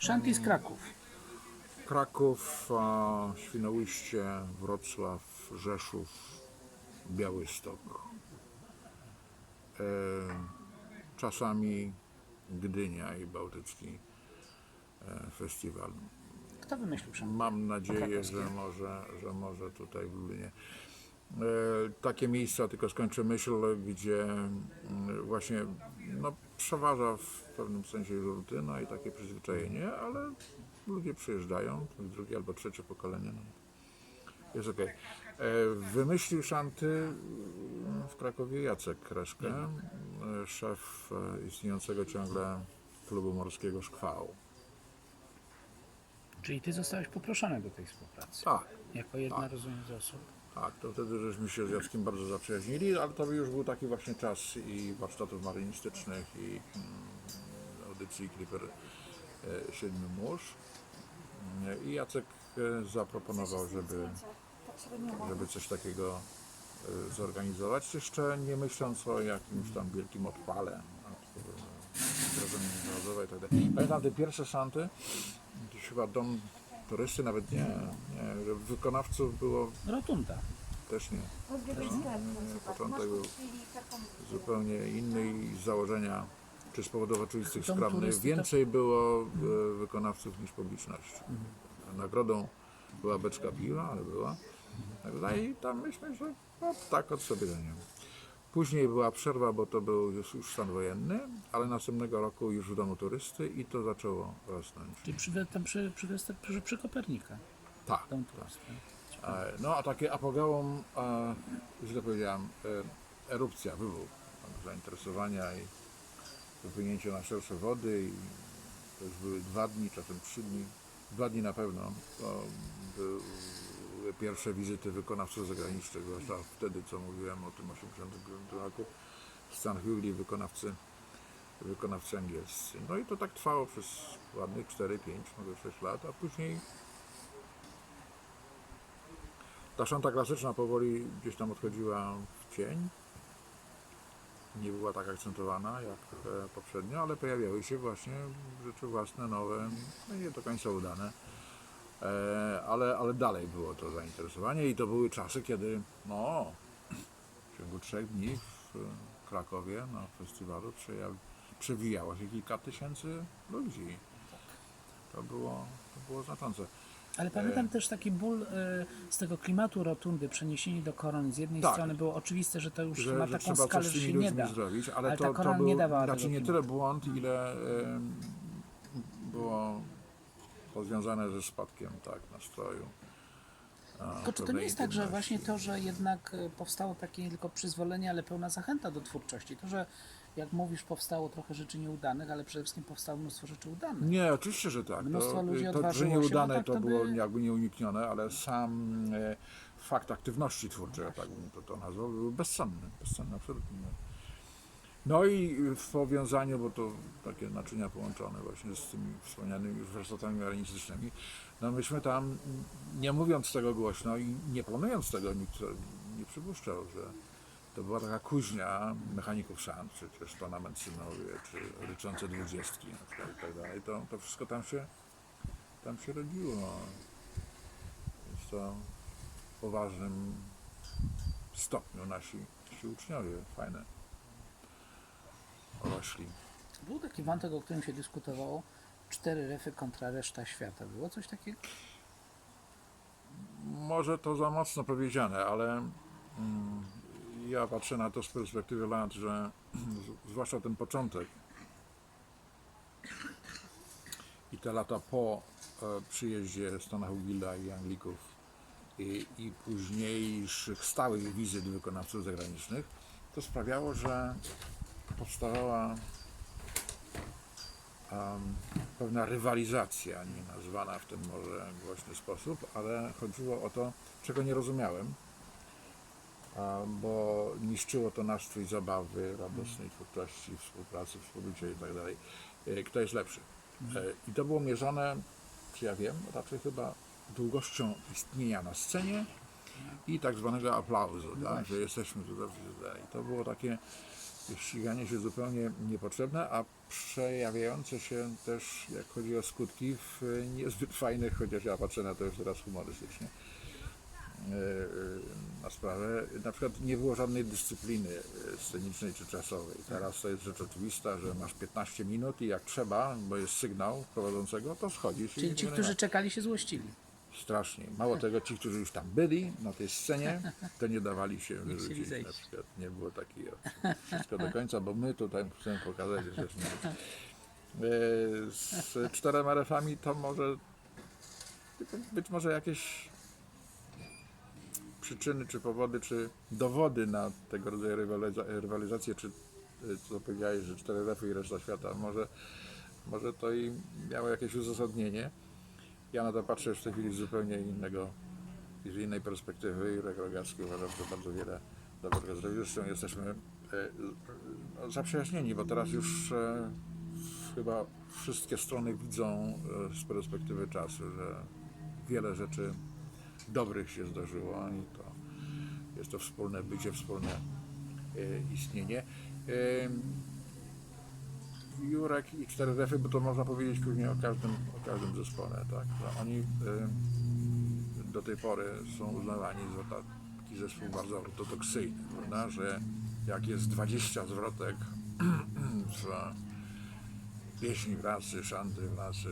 Szanty z Kraków. Kraków, Świnoujście, Wrocław, Rzeszów, Białystok. E, czasami Gdynia i Bałtycki e, Festiwal. Kto wymyślił? Mam nadzieję, że może, że może tutaj w Lublinie. E, takie miejsca, tylko skończę myśl, gdzie mm, właśnie no, przeważa w pewnym sensie rutyna i takie przyzwyczajenie, ale ludzie przyjeżdżają, drugie albo trzecie pokolenie. No. Jest okej. E, Wymyślił szanty mm, w Krakowie Jacek Kreszkę, e, szef istniejącego ciągle klubu morskiego Szkwał. Czyli ty zostałeś poproszony do tej współpracy. Tak. Jako jedna, rozumiem, z osób. Tak, to wtedy żeśmy się z Jackiem bardzo zaprzyjaźnili, ale to już był taki właśnie czas i warsztatów marynistycznych i mm, audycji Clipper e, Siedmiu Mórz. E, I Jacek e, zaproponował, żeby, żeby coś takiego e, zorganizować, jeszcze nie myśląc o jakimś tam wielkim odpale, międzynarodową i tak dalej. Pamiętam te pierwsze szanty, gdzieś chyba dom turysty, nawet nie, nie, że wykonawców było Rotunda. też nie. Przykład. początek był zupełnie inny i z założenia, czy z powodów oczywistych Dom skromnych, turysty to- więcej było e, wykonawców niż publiczności. Nagrodą była beczka piwa, ale była. Prawda? I tam myślę, że no, tak od sobie dania. Później była przerwa, bo to był już, już stan wojenny, ale następnego roku już w domu turysty i to zaczęło rosnąć. Czyli przy, tam przy, przy, przy, przy Kopernika. Tak. Dom turysty. E, No a takie apogeum, e, źle powiedziałem, e, erupcja, wybuch zainteresowania i wypłynięcie na szersze wody i to już były dwa dni, czasem trzy dni, dwa dni na pewno, to były pierwsze wizyty wykonawców zagranicznych, zwłaszcza wtedy, co mówiłem o tym 89 roku, Stan Hughley, wykonawcy, wykonawcy angielscy. No i to tak trwało przez ładnych 4, 5, może 6 lat, a później ta szanta klasyczna powoli gdzieś tam odchodziła w cień. Nie była tak akcentowana jak e, poprzednio, ale pojawiały się właśnie rzeczy własne, nowe, no nie do końca udane. E, ale, ale dalej było to zainteresowanie i to były czasy, kiedy no, w ciągu trzech dni w e, Krakowie na festiwalu przewijało się kilka tysięcy ludzi. To było, to było znaczące. Ale pamiętam też taki ból e, z tego klimatu rotundy, przeniesienie do koron. Z jednej Tak. strony było oczywiste, że to już że, ma że taką skalę, że się nie da. zrobić, ale, Ale to, ta to korona był nie dawała znaczy nie tyle błąd, ile było powiązane ze spadkiem tak, nastroju. Tylko czy to nie jest tak, że właśnie to, że jednak e, powstało takie nie tylko przyzwolenie, ale pełna zachęta do twórczości. To, że jak mówisz, powstało trochę rzeczy nieudanych, ale przede wszystkim powstało mnóstwo rzeczy udanych. Nie, oczywiście, że tak. Mnóstwo to, ludzi to, że się, nieudane no tak to to było by- jakby nieuniknione, ale sam e, fakt aktywności twórczej, tak bym to, to nazwał, był bezcenny. Bezcenny, absolutnie. No i w powiązaniu, bo to takie naczynia połączone właśnie z tymi wspomnianymi warsztatami marynistycznymi, no myśmy tam, nie mówiąc tego głośno i nie planując tego, nikt nie przypuszczał, że to była taka kuźnia mechaników szant, czy też pana Mencynowie, czy ryczące dwudziestki na przykład i tak dalej. To, to wszystko tam się, tam się rodziło. Więc to w poważnym stopniu nasi, nasi uczniowie, fajne, rośli. Był taki wątek, o którym się dyskutowało. Cztery refy kontra reszta świata. Było coś takiego? Może to za mocno powiedziane, ale mm, ja patrzę na to z perspektywy lat, że zwłaszcza ten początek i te lata po e, przyjeździe Stana Hugilla i Anglików i, i późniejszych stałych wizyt wykonawców zagranicznych, to sprawiało, że powstawała em, pewna rywalizacja, nie nazwana w ten może głośny sposób, ale chodziło o to, czego nie rozumiałem, a, bo niszczyło to nastrój zabawy, radosnej twórczości, współpracy, współbycia i tak dalej. E, Kto jest lepszy? E, I to było mierzone, czy ja wiem, raczej chyba długością istnienia na scenie i tak zwanego aplauzu, tak, że jesteśmy tutaj. I to było takie ściganie się zupełnie niepotrzebne, a przejawiające się też, jak chodzi o skutki, w niezbyt fajnych, chociaż ja patrzę na to już teraz humorystycznie, e, e, na sprawę. Na przykład nie było żadnej dyscypliny e, scenicznej czy czasowej. Teraz to jest rzecz oczywista, że masz 15 minut i jak trzeba, bo jest sygnał prowadzącego, to schodzisz. Czyli ci, którzy czekali, się złościli. Strasznie. Mało tego, ci, którzy już tam byli na tej scenie, to nie dawali się wyrzucić. Na przykład nie było takiej opcji. Wszystko do końca, bo my tutaj chcemy pokazać, że. E, Z czterema refami to może być może jakieś przyczyny, czy powody, czy dowody na tego rodzaju rywaliza- rywalizację, czy e, co powiedziałeś, że cztery refy i reszta świata, może, może to i miało jakieś uzasadnienie. Ja na to patrzę w tej chwili z zupełnie innego, z innej perspektywy i Rogacki uważam, że bardzo wiele dobrego zrobił. Zresztą jesteśmy e, no, zaprzyjaźnieni, bo teraz już e, chyba wszystkie strony widzą e, z perspektywy czasu, że wiele rzeczy dobrych się zdarzyło i to jest to wspólne bycie, wspólne istnienie. Jurek i cztery refy, bo to można powiedzieć później o każdym, o każdym zespole, tak? Oni y, do tej pory są uznawani za taki zespół bardzo ortodoksyjny, prawda? Że jak jest 20 zwrotek w pieśni wracy, szanty wracy,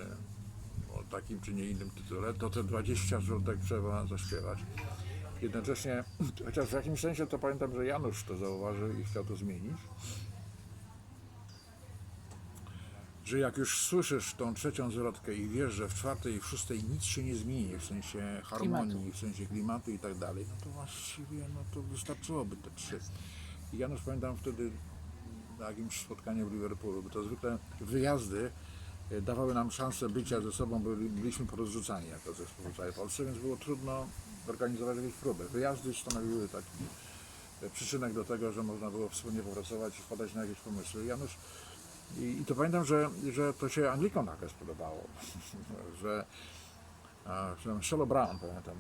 o takim czy nie innym tytule, to te 20 zwrotek trzeba zaśpiewać. Jednocześnie, chociaż w jakimś sensie to pamiętam, że Janusz to zauważył i chciał to zmienić, że jak już słyszysz tą trzecią zwrotkę i wiesz, że w czwartej i w szóstej nic się nie zmieni, w sensie harmonii, Klimatu. w sensie klimatu i tak dalej, no to właściwie no to wystarczyłoby te trzy. I Janusz pamiętam wtedy na jakimś spotkaniu w Liverpoolu, bo to zwykle wyjazdy e, dawały nam szansę bycia ze sobą, bo byli- byliśmy porozrzucani jako zespół w całej Polsce, więc było trudno organizować jakieś próby. Wyjazdy stanowiły taki e, przyczynek do tego, że można było wspólnie popracować i wpadać na jakieś pomysły. Janusz i, I to pamiętam, że, że to się Anglikom nagle spodobało, że, Shallow Brown, pamiętam,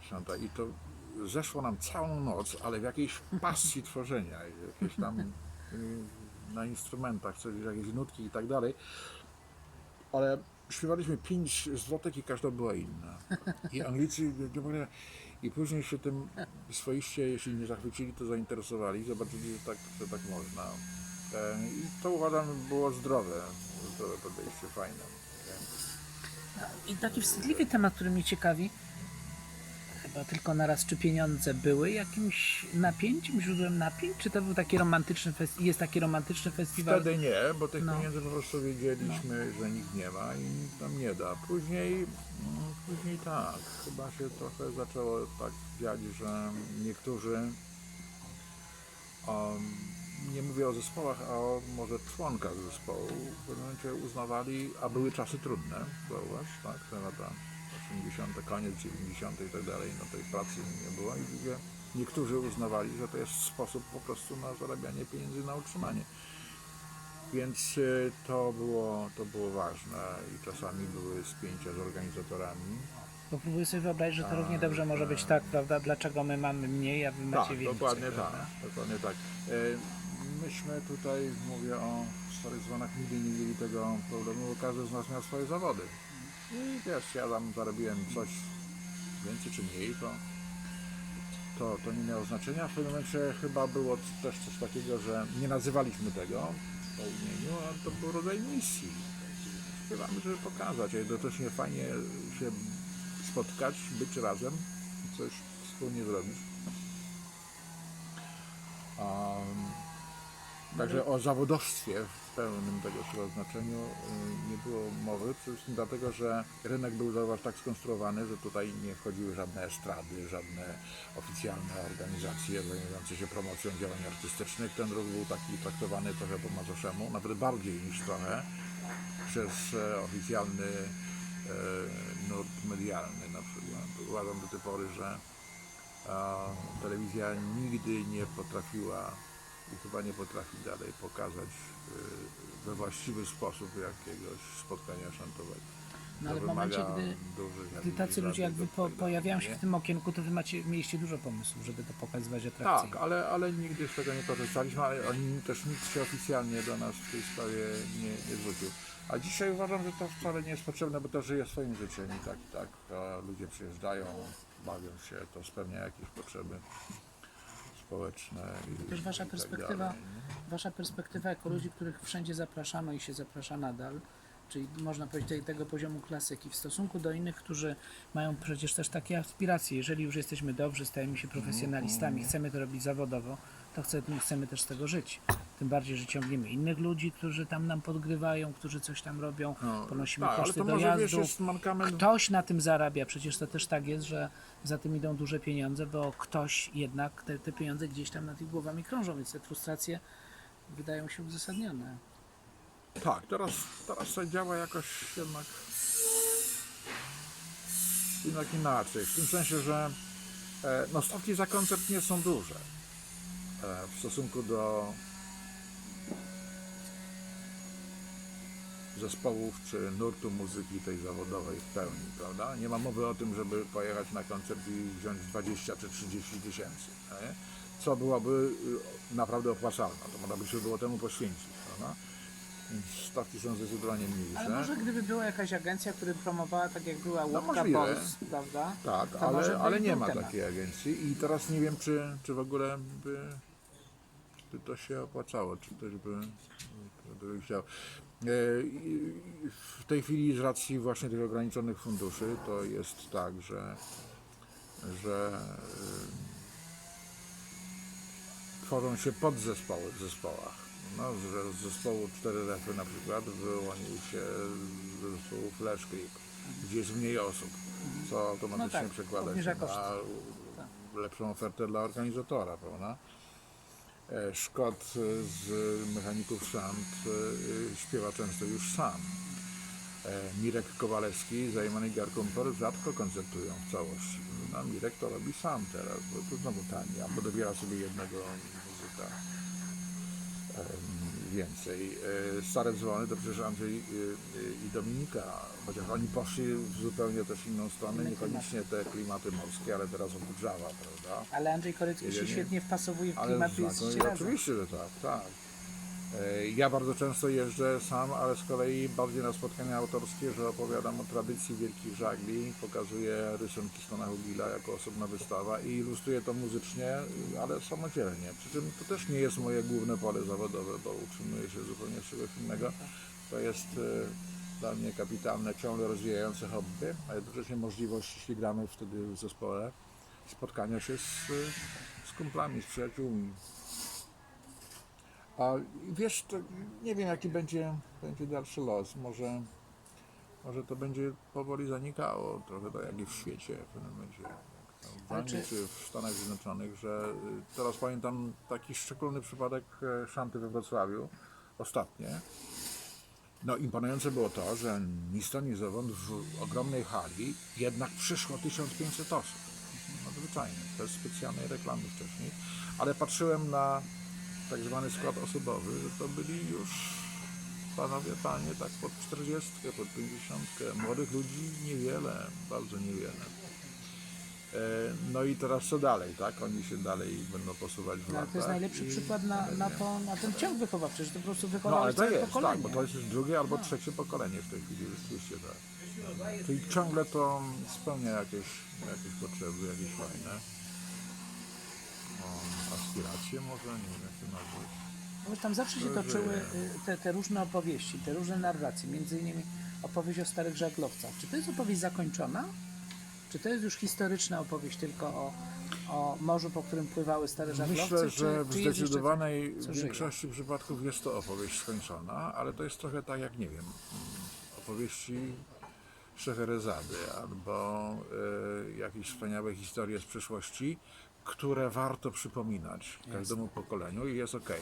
świąta i to zeszło nam całą noc, ale w jakiejś pasji tworzenia, jakieś tam y, na instrumentach, coś, jakieś nutki i tak dalej, ale śpiewaliśmy pięć zwrotek i każda była inna. I Anglicy i później się tym swoiście, jeśli nie zachwycili, to zainteresowali, zobaczyli, że tak, że tak można. E, I to uważam było zdrowe, zdrowe podejście, fajne. I taki wstydliwy temat, który mnie ciekawi, chyba tylko naraz, czy pieniądze były jakimś napięciem, źródłem napięć, czy to był taki romantyczny festiwal, jest taki romantyczny festiwal? Wtedy nie, bo tych No. pieniędzy po prostu wiedzieliśmy, że nikt nie ma i nikt nam nie da. Później, no, później tak, chyba się trochę zaczęło tak dziać, że niektórzy, um, nie mówię o zespołach, a o może członkach zespołu, w pewnym momencie uznawali, a były czasy trudne, zauważ, tak, te lata 80., koniec 90. i tak dalej, no tej pracy nie było i ludzie, niektórzy uznawali, że to jest sposób po prostu na zarabianie pieniędzy na utrzymanie. Więc y, to było, to było ważne i czasami były spięcia z organizatorami. Bo próbuję sobie wyobrazić, że to równie dobrze może być tak, prawda? Dlaczego my mamy mniej, a wy macie Tak, więcej? dokładnie tak, dokładnie tak. Myśmy tutaj, mówię o starych dzwonach, nigdy nie mieli tego problemu, bo każdy z nas miał swoje zawody. I wiesz, ja tam zarobiłem coś więcej czy mniej, to, to, to nie miało znaczenia. W pewnym momencie chyba było też coś takiego, że nie nazywaliśmy tego po imieniu, a to był rodzaj misji. Śpiewamy, żeby pokazać, a jednocześnie fajnie się spotkać, być razem coś wspólnie zrobić. Um, także o zawodowstwie w pełnym tego słowa znaczeniu y, nie było mowy, przede wszystkim dlatego, że rynek był zauważ tak skonstruowany, że tutaj nie wchodziły żadne estrady, żadne oficjalne organizacje zajmujące się promocją działań artystycznych. Ten ruch był taki traktowany trochę po macoszemu, nawet bardziej niż trochę przez e, oficjalny e, nurt medialny na przykład. Uważam do tej pory, że telewizja nigdy nie potrafiła i chyba nie potrafi dalej pokazać y, we właściwy sposób jakiegoś spotkania szantowego. No ale w momencie, gdy, gdy tacy ludzie jakby po, pojawiają się w tym okienku, to wy macie, mieliście dużo pomysłów, żeby to pokazywać Tak, atrakcyjnie. ale, ale nigdy z tego nie korzystaliśmy, ale oni też nikt się oficjalnie do nas w tej sprawie nie, nie zwrócił. A dzisiaj uważam, że to wcale nie jest potrzebne, bo to żyje swoim życiem i tak, i tak ludzie przyjeżdżają, bawią się, to spełnia jakieś potrzeby społeczne. I, Też wasza i tak perspektywa, dalej. wasza perspektywa jako ludzi, których wszędzie zapraszano i się zaprasza nadal, czyli można powiedzieć tej, tego poziomu klasyki w stosunku do innych, którzy mają przecież też takie aspiracje. Jeżeli już jesteśmy dobrzy, stajemy się profesjonalistami, chcemy to robić zawodowo, to chcemy, chcemy też z tego żyć. Tym bardziej, że ciągniemy innych ludzi, którzy tam nam podgrywają, którzy coś tam robią, No, ponosimy tak, koszty dojazdu. mankament Ktoś na tym zarabia, przecież to też tak jest, że za tym idą duże pieniądze, bo ktoś jednak te, te pieniądze gdzieś tam nad ich głowami krążą, więc te frustracje wydają się uzasadnione. Tak, teraz, teraz to działa jakoś jednak, jednak inaczej. W tym sensie, że e, no, stawki za koncert nie są duże w stosunku do zespołów czy nurtu muzyki tej zawodowej w pełni, prawda? Nie ma mowy o tym, żeby pojechać na koncert i wziąć 20 czy 30 tysięcy, nie? co byłoby y, naprawdę opłacalne. To można by się było temu poświęcić, prawda? Więc stawki są zdecydowanie mniejsze. Ale może gdyby była jakaś agencja, która promowała tak jak była Łódka możliwe. Boys, prawda? Tak, To ale, ale nie ma temat. takiej agencji i teraz nie wiem, czy, czy w ogóle by, by to się opłacało, czy ktoś by, by chciał. E, W tej chwili z racji właśnie tych ograniczonych funduszy to jest tak, że, że y, tworzą się podzespoły w zespołach. No, z zespołu 4 refy na przykład wyłonił się zespół Flash Creep, gdzie jest mniej osób, co automatycznie No tak, przekłada się na lepszą ofertę dla organizatora, prawda? E, Szkot e, z Mechaników Szant e, śpiewa często już sam. Mirek Kowalewski, zajmany Garkumpor, rzadko koncertują w całości. No, Mirek to robi sam teraz, bo to znowu tani, albo dobiera sobie jednego muzyka więcej. E, Stare dzwony to przecież Andrzej e, e, i Dominika, chociaż oni poszli w zupełnie też inną stronę, niekoniecznie te klimaty morskie, ale teraz obudrzawa, prawda? Ale Andrzej Korycki się nie, nie. świetnie wpasowuje w Ale klimat, wy jesteście no, razem. oczywiście, że tak, tak. E, Ja bardzo często jeżdżę sam, ale z kolei bardziej na spotkania autorskie, że opowiadam o tradycji wielkich żagli, pokazuję rysunki Stona Hugila jako osobna wystawa i ilustruję to muzycznie, ale samodzielnie. Przy czym to też nie jest moje główne pole zawodowe, bo utrzymuję się zupełnie z czegoś innego. To jest e, dla mnie kapitalne, ciągle rozwijające hobby, a jednocześnie możliwość, jeśli gramy wtedy w zespole, spotkania się z, z kumplami, z przyjaciółmi. A wiesz, nie wiem jaki będzie, będzie dalszy los. Może, może to będzie powoli zanikało, trochę tak jak i w świecie w pewnym momencie. W Anglii czy- w Stanach Zjednoczonych, że y, teraz pamiętam taki szczególny przypadek e, szanty we Wrocławiu, ostatnie. No imponujące było to, że ni stąd, ni zowąd w ogromnej hali jednak przyszło 1500 osób. Nadzwyczajnie, bez specjalnej reklamy wcześniej. Ale patrzyłem na tak zwany skład osobowy, że to byli już panowie, panie, tak pod 40, pod 50. Młodych ludzi niewiele, bardzo niewiele. E, No i teraz co dalej, tak? Oni się dalej będą posuwać w No, latach. to jest najlepszy przykład na, na, to, na ten ciąg wychowawczy, że to po prostu No wychowałeś ale to całe jest, tak, pokolenie. bo to jest już drugie albo trzecie pokolenie w tej chwili, rzeczywiście tak. Czyli ciągle to spełnia jakieś, jakieś potrzeby, jakieś fajne o, aspiracje może, nie wiem jak to nazwać. Bo tam zawsze się To toczyły y, te, te różne opowieści, te różne narracje, między innymi opowieść o starych żaglowcach. Czy to jest opowieść zakończona? Czy to jest już historyczna opowieść tylko o, o morzu, po którym pływały stare żaglowce? Myślę, czy, że w czy jest jeszcze zdecydowanej co żyje? większości przypadków jest to opowieść skończona, ale to jest trochę tak jak, nie wiem, opowieści Szeherezady albo y, jakieś wspaniałe historie z przeszłości, które warto przypominać każdemu pokoleniu i jest ok.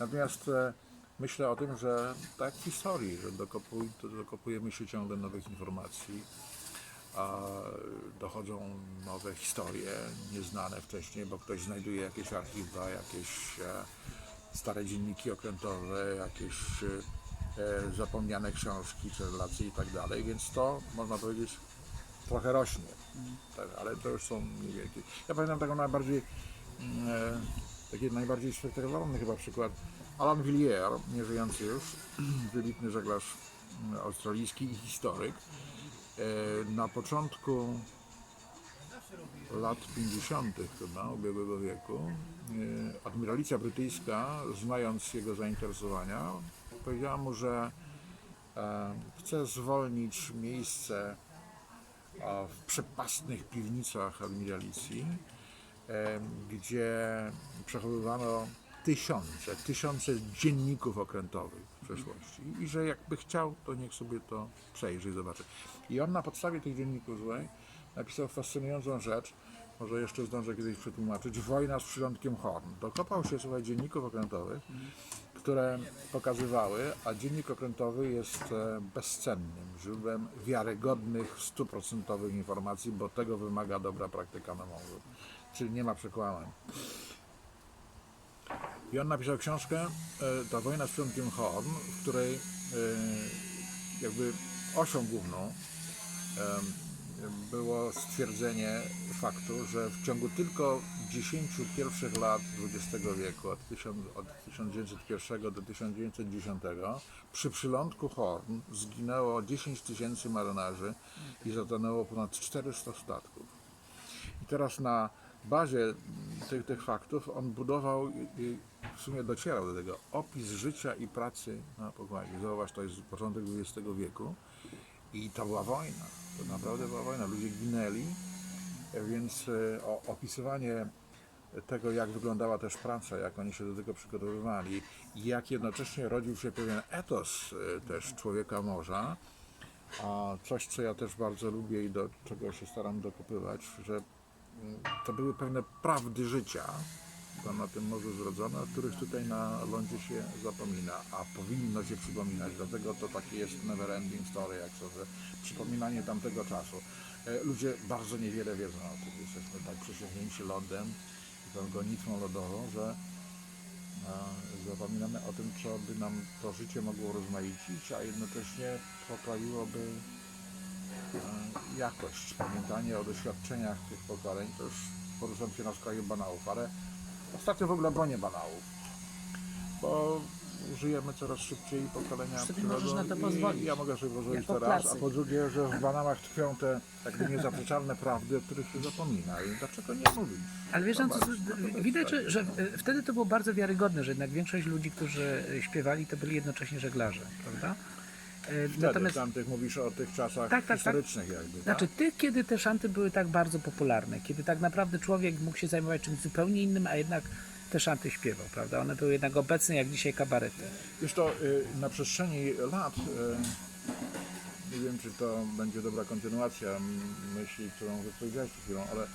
Natomiast e, myślę o tym, że tak w historii, że dokopuj, dokopujemy się ciągle nowych informacji, a dochodzą nowe historie, nieznane wcześniej, bo ktoś znajduje jakieś archiwa, jakieś e, stare dzienniki okrętowe, jakieś e, zapomniane książki czy relacje i tak dalej, więc to można powiedzieć trochę rośnie, tak, ale to już są niewielkie. Ja pamiętam taką najbardziej, mm, e, taki najbardziej spektakularny chyba przykład, Alan Villiers, nieżyjący już, wybitny żeglarz mm, australijski i historyk, e, na początku lat 50. chyba ubiegłego wieku, e, admiralicja brytyjska, znając jego zainteresowania, powiedziała mu, że e, chce zwolnić miejsce w przepastnych piwnicach admiralicji, gdzie przechowywano tysiące, tysiące dzienników okrętowych w przeszłości i że jakby chciał, to niech sobie to przejrzy i zobaczy. I on na podstawie tych dzienników złej napisał fascynującą rzecz, może jeszcze zdążę kiedyś przetłumaczyć, Wojna z przylądkiem Horn. Dokopał się, słuchaj, dzienników okrętowych, które pokazywały, a dziennik okrętowy jest e, bezcennym źródłem wiarygodnych, stuprocentowych informacji, bo tego wymaga dobra praktyka morzu. Czyli nie ma przekłamań. I on napisał książkę e, Ta wojna z przylądkiem Horn, w której e, jakby osią główną było stwierdzenie faktu, że w ciągu tylko 10 pierwszych lat XX wieku, od, 1000, od 1901 do 1910, przy przylądku Horn zginęło 10 tysięcy marynarzy i zatonęło ponad 400 statków. I teraz na bazie tych, tych faktów on budował i, w sumie docierał do tego opis życia i pracy na pokładzie. Zauważ, to jest początek XX wieku i to była wojna. To naprawdę była wojna. Ludzie ginęli, więc e, opisywanie tego, jak wyglądała też praca, jak oni się do tego przygotowywali i jak jednocześnie rodził się pewien etos e, też człowieka morza, a coś, co ja też bardzo lubię i do czego się staram dokopywać, że mm, to były pewne prawdy życia tam na tym morzu zrodzone, o których tutaj na lądzie się zapomina, a powinno się przypominać. Dlatego to takie jest never ending story, jak to, że przypominanie tamtego czasu. E, Ludzie bardzo niewiele wiedzą o tym. Jesteśmy tak przesiągnięci lodem i tą gonitwą lodową, że e, zapominamy o tym, co by nam to życie mogło rozmaicić, a jednocześnie poprawiłoby e, jakość. Pamiętanie o doświadczeniach tych pokoleń, to już poruszam się na skraju banałów, ale ostatnio w ogóle bronię banałów, bo żyjemy coraz szybciej pokolenia Sobie możesz na to i pozwolić. Ja mogę sobie pozwolić Jako teraz, a klasyk. po drugie, że w banałach tkwią te jakby niezaprzeczalne prawdy, o których się zapomina i dlaczego nie mówić? Ale wiesz, no, Zobacz, to widać, że, że e, wtedy to było bardzo wiarygodne, że jednak większość ludzi, którzy e, śpiewali, to byli jednocześnie żeglarze, prawda? E, Wtedy, Natomiast, tamtych mówisz o tych czasach Tak, tak, tak. historycznych jakby, znaczy tak? ty, kiedy te szanty były tak bardzo popularne, kiedy tak naprawdę człowiek mógł się zajmować czymś zupełnie innym, a jednak te szanty śpiewał, prawda? One były jednak obecne jak dzisiaj kabarety. Wiesz to y, na przestrzeni lat, y, nie wiem czy to będzie dobra kontynuacja myśli, którą wypowiedziałeś przed chwilą, ale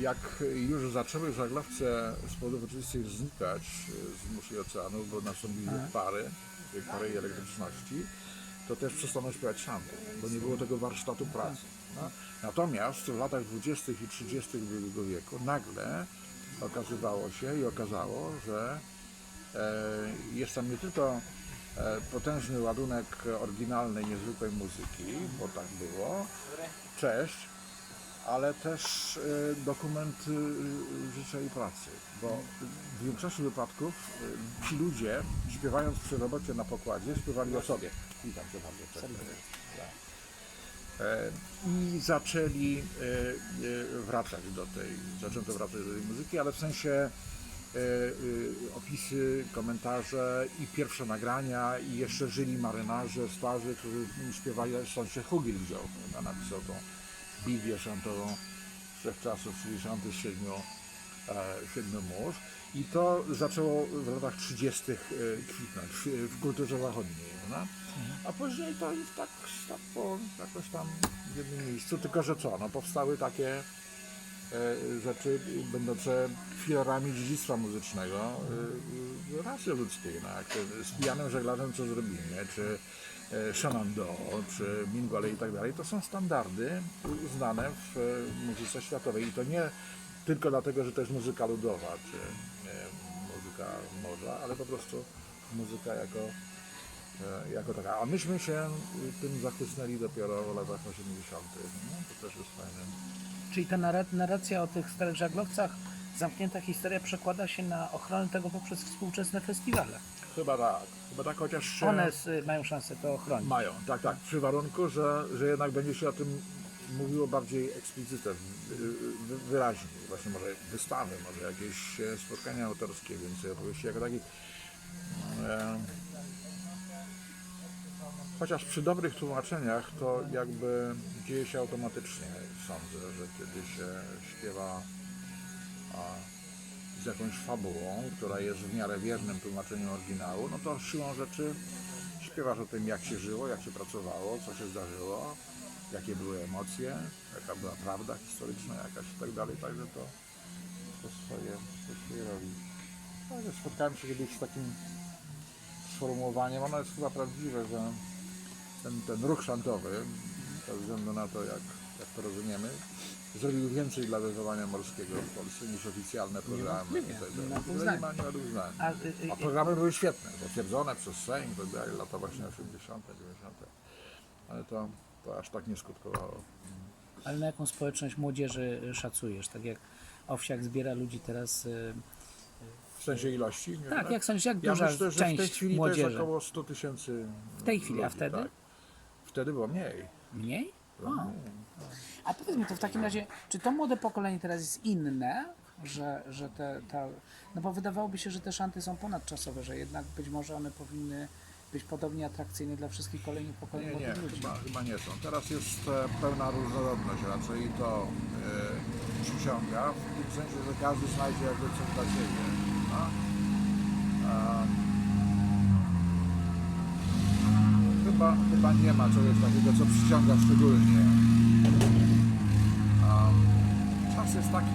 jak już zaczęły żaglowce z powodów oczywistych znikać y, z mórz i oceanów, bo nastąpiły pary, tej pary i elektryczności, to też przestano śpiewać szanty, bo nie było tego warsztatu pracy. No. Natomiast w latach 20. i 30. ubiegłego wieku nagle okazywało się i okazało, że E, Jest tam nie tylko e, potężny ładunek oryginalnej, niezwykłej muzyki, bo tak było, cześć, ale też e, dokument e, życia i pracy, bo w większości wypadków ci ludzie, śpiewając przy robocie na pokładzie, śpiewali o sobie. Witam cię bardzo serdecznie. E, I zaczęli e, e, wracać do tej, zaczęto wracać do tej muzyki, ale w sensie opisy, komentarze i pierwsze nagrania i jeszcze żyli marynarze, starzy, którzy śpiewali, stąd się Hugiel wziął, prawda, napisał tą Biblię szantową wszechczasów, czyli szanty siedmiu, siedmiu mórz i to zaczęło w latach 30. e, kwitnąć w, w kulturze zachodniej, prawda? A później to już tak stopło jakoś tam w jednym miejscu, tylko że co, no powstały takie e, rzeczy będące filarami dziedzictwa muzycznego e, rasy ludzkiej, no, jak z pijanym żeglarzem co zrobimy, czy e, Shenandoah, czy Mingole i tak dalej, to są standardy znane w e, muzyce światowej. I to nie tylko dlatego, że to jest muzyka ludowa, czy e, muzyka morza, ale po prostu muzyka jako jako taka. A myśmy się y, tym zachłysnęli dopiero w latach 80. No, to też jest fajne. Czyli ta narra- narracja o tych starych żaglowcach, zamknięta historia przekłada się na ochronę tego poprzez współczesne festiwale. Chyba tak, chyba tak, chociaż One y, mają szansę to ochronić. mają, tak, tak, przy warunku, że, że jednak będzie się o tym mówiło bardziej wy- wyraźnie. Właśnie może wystawy, może jakieś e, spotkania autorskie, więcej opowieści jako takich. E, chociaż przy dobrych tłumaczeniach to jakby dzieje się automatycznie, sądzę, że kiedy się śpiewa z jakąś fabułą, która jest w miarę wiernym tłumaczeniem oryginału, no to siłą rzeczy śpiewasz o tym, jak się żyło, jak się pracowało, co się zdarzyło, jakie były emocje, jaka była prawda historyczna jakaś i tak dalej, także to, to swoje, to swoje robi. No, spotkałem się kiedyś z takim sformułowaniem, ono jest chyba prawdziwe, że ten, ten ruch szantowy, ze względu na to, jak, jak to rozumiemy, zrobił więcej dla wychowania morskiego w Polsce niż oficjalne programy. Nie ma. A, y, y, A programy były świetne, zatwierdzone przez Sejm, tak lata właśnie 80., 90. Ale to, to aż tak nie skutkowało. ale na jaką społeczność młodzieży y, szacujesz? Tak jak Owsiak zbiera ludzi teraz. y, W sensie ilości? Nie Tak, jak sądzisz, jak Ja duża myślę, że w tej część chwili to młodzieży? jest około 100 tysięcy. W tej chwili, a ludzi, wtedy? Tak. Wtedy było mniej. Mniej? Było A. mniej. A powiedz mi to w takim razie, czy to młode pokolenie teraz jest inne, że, że te, ta, no bo wydawałoby się, że te szanty są ponadczasowe, że jednak być może one powinny być podobnie atrakcyjne dla wszystkich kolejnych pokoleń Nie, nie, młodych ludzi. chyba, chyba nie są. Teraz jest e, pełna różnorodność raczej i to e, przyciąga, w tym sensie, że każdy znajdzie jakby coś dla siebie. No? A, chyba, chyba nie ma czegoś takiego, co przyciąga szczególnie. A, czas jest taki